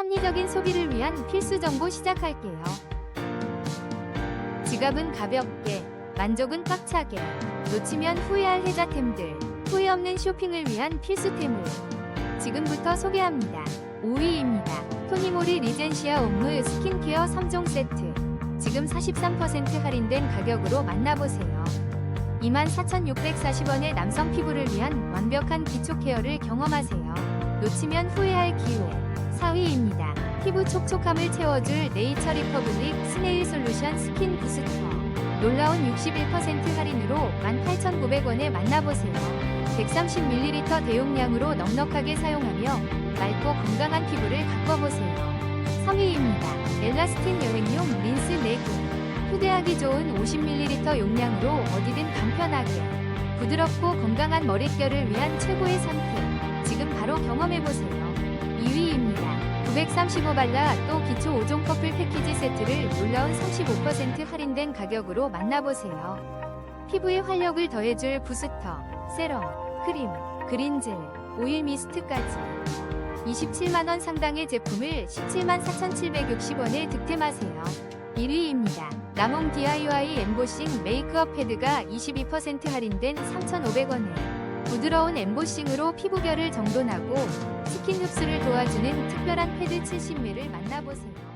합리적인 소비를 위한 필수 정보 시작할게요. 지갑은 가볍게, 만족은 꽉차게, 놓치면 후회할 혜자템들, 후회 없는 쇼핑을 위한 필수템을 지금부터 소개합니다. 5위입니다. 토니모리 리젠시아 옴무 스킨케어 3종 세트. 지금 43% 할인된 가격으로 만나보세요. 24,640원의 남성 피부를 위한 완벽한 기초 케어를 경험하세요. 놓치면 후회할 기회. 4위입니다. 피부 촉촉함을 채워줄 네이처 리퍼블릭 스네일 솔루션 스킨 부스터. 놀라운 61% 할인으로 18,900원에 만나보세요. 130ml 대용량으로 넉넉하게 사용하며 맑고 건강한 피부를 가꿔보세요. 3위입니다. 엘라스틴 여행용 린스 레깅. 휴대하기 좋은 50ml 용량으로 어디든 간편하게 부드럽고 건강한 머릿결을 위한 최고의 선택. 지금 바로 경험해보세요. 2위입니다. 935발라 또 기초 5종 커플 패키지 세트를 놀라운 35% 할인된 가격으로 만나보세요. 피부에 활력을 더해줄 부스터, 세럼, 크림, 그린젤, 오일 미스트까지 27만원 상당의 제품을 17만 4,760원에 득템하세요. 1위입니다. 남홍 DIY 엠보싱 메이크업 패드가 22% 할인된 3,500원에 부드러운 엠보싱으로 피부결을 정돈하고 스킨 흡수를 도와주는 특별한 패드 70ml를 만나보세요.